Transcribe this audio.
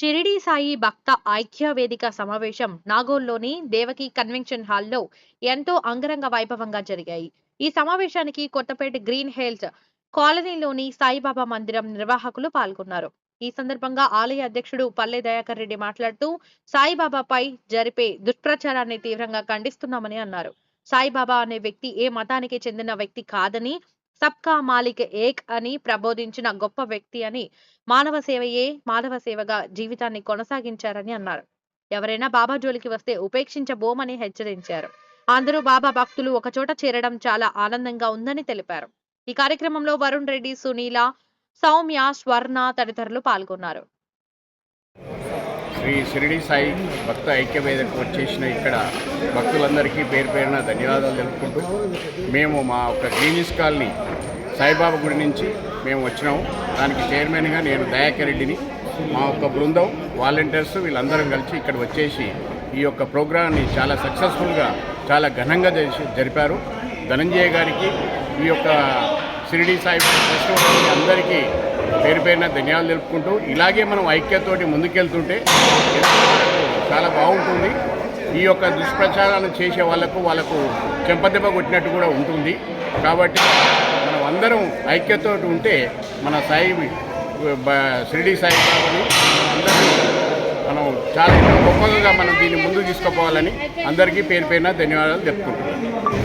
షిరిడి సాయి భక్త ఐక్య వేదిక సమావేశం నాగోల్లోని దేవకి కన్వెన్షన్ హాల్లో ఎంతో అంగరంగ వైభవంగా జరిగాయి. ఈ సమావేశానికి కొత్తపేట గ్రీన్ హిల్స్ కాలనీలోని సాయిబాబా మందిరం నిర్వాహకులు పాల్గొన్నారు. ఈ సందర్భంగా ఆలయ అధ్యక్షుడు పల్లె దయాకర్ రెడ్డి మాట్లాడుతూ సాయిబాబాపై జరిపే దుష్ప్రచారాన్ని తీవ్రంగా ఖండిస్తున్నామని అన్నారు. సాయిబాబా అనే వ్యక్తి ఏ మతానికి చెందిన వ్యక్తి కాదని సబ్కా మాలిక్ ఏక్ అని ప్రబోధించిన గొప్ప వ్యక్తి అని మానవ సేవయే మాధవ సేవగా జీవితాన్ని కొనసాగించారని అన్నారు. ఎవరైనా బాబా జోలికి వస్తే ఉపేక్షించబోమని హెచ్చరించారు. అందరూ బాబా భక్తులు ఒకచోట చేరడం చాలా ఆనందంగా ఉందని తెలిపారు. ఈ కార్యక్రమంలో వరుణ్ రెడ్డి సునీల సౌమ్య స్వర్ణ తదితరులు పాల్గొన్నారు. శ్రీ షిరిడి సాయి భక్త ఐక్యవేదకు వచ్చేసిన ఇక్కడ భక్తులందరికీ పేరు పేరున ధన్యవాదాలు తెలుపుకుంటూ మేము మా ఒక గ్రీనిస్ కాలనీ సాయిబాబా గుడి నుంచి మేము వచ్చినాము. దానికి చైర్మన్గా నేను దయాకర్ రెడ్డిని మా యొక్క బృందం వాలంటీర్స్ వీళ్ళందరం కలిసి ఇక్కడ వచ్చేసి ఈ యొక్క ప్రోగ్రాన్ని చాలా సక్సెస్ఫుల్గా చాలా ఘనంగా జరిపారు. ధనంజయ గారికి ఈ యొక్క షిరిడి సాయి ఫెస్టివల్ అందరికీ పేరు పేరున ధన్యాలు తెలుపుకుంటూ ఇలాగే మనం ఐక్యతోటి ముందుకెళ్తుంటే చాలా బాగుంటుంది. ఈ యొక్క దుష్ప్రచారాలను చేసే వాళ్ళకు వాళ్ళకు చెంపదెబ్బ కొట్టినట్టు కూడా ఉంటుంది. కాబట్టి అందరం ఐక్యతో ఉంటే మన సాయి షిరిడి సాయి అందరం మనం చాలా గొప్పగా మనం దీన్ని ముందుకు తీసుకుపోవాలని అందరికీ పేరు పేరున ధన్యవాదాలు చెప్పుకుంటున్నాం